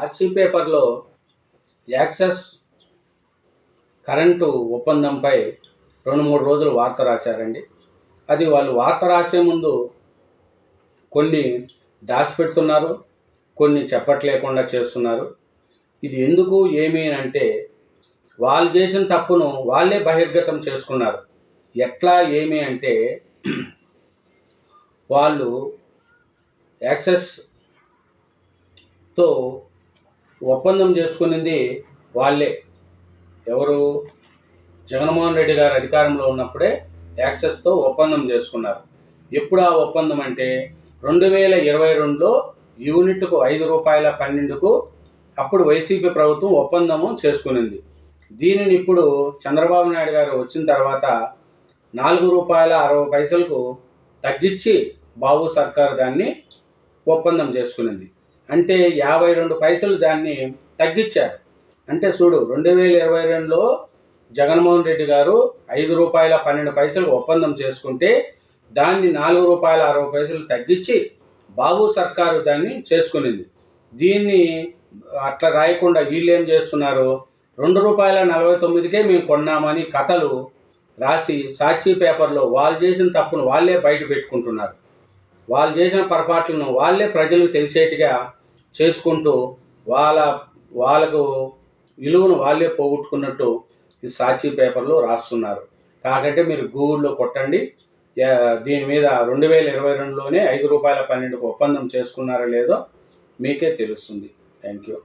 సాక్షి పేపర్లో access current ఒప్పందంపై రెండు మూడు రోజులు వార్త రాశారండి. అది వాళ్ళు వార్త రాసే ముందు కొన్ని దాచిపెడుతున్నారు కొన్ని చెప్పట్లేకుండా చేస్తున్నారు. ఇది ఎందుకు ఏమి అంటే వాళ్ళు చేసిన తప్పును వాళ్ళే బహిర్గతం చేసుకున్నారు. ఎట్లా ఏమి అంటే వాళ్ళు యాక్సెస్తో ఒప్పందం చేసుకునింది వాళ్ళే. ఎవరు? జగన్మోహన్ రెడ్డి గారు అధికారంలో ఉన్నప్పుడే యాక్సెస్తో ఒప్పందం చేసుకున్నారు. ఎప్పుడు ఆ ఒప్పందం అంటే రెండు వేల ఇరవై రెండులో యూనిట్కు ఐదు రూపాయల పన్నెండుకు అప్పుడు వైసీపీ ప్రభుత్వం ఒప్పందము చేసుకునింది. దీనిని ఇప్పుడు చంద్రబాబు నాయుడు గారు వచ్చిన తర్వాత నాలుగు రూపాయల అరవై పైసలకు తగ్గించి బాబు సర్కార్ దాన్ని ఒప్పందం చేసుకునింది. అంటే యాభై రెండు పైసలు దాన్ని తగ్గించారు. అంటే చూడు రెండు వేల ఇరవై రెండులో జగన్మోహన్ రెడ్డి గారు ఐదు రూపాయల పన్నెండు పైసలు ఒప్పందం చేసుకుంటే దాన్ని నాలుగు రూపాయల అరవై పైసలు తగ్గించి బాబు సర్కారు దాన్ని చేసుకునింది. దీన్ని అట్లా రాయకుండా వీళ్ళు ఏం చేస్తున్నారు? రెండు రూపాయల నలభై తొమ్మిదికే మేము కొన్నామని కథలు రాసి సాక్షి పేపర్లో వాళ్ళు చేసిన తప్పును వాళ్ళే బయట పెట్టుకుంటున్నారు. వాళ్ళు చేసిన పొరపాట్లను వాళ్ళే ప్రజలకు తెలిసేట్టుగా చేసుకుంటూ వాళ్ళ వాళ్ళకు విలువను వాళ్ళే పోగొట్టుకున్నట్టు ఈ సాక్షి పేపర్లో రాస్తున్నారు. కాకంటే మీరు గూగుల్లో కొట్టండి. దీని మీద రెండు వేల ఇరవై రెండులోనే ఐదు రూపాయల పన్నెండుకు ఒప్పందం చేసుకున్నారో లేదో మీకే తెలుస్తుంది. Thank you.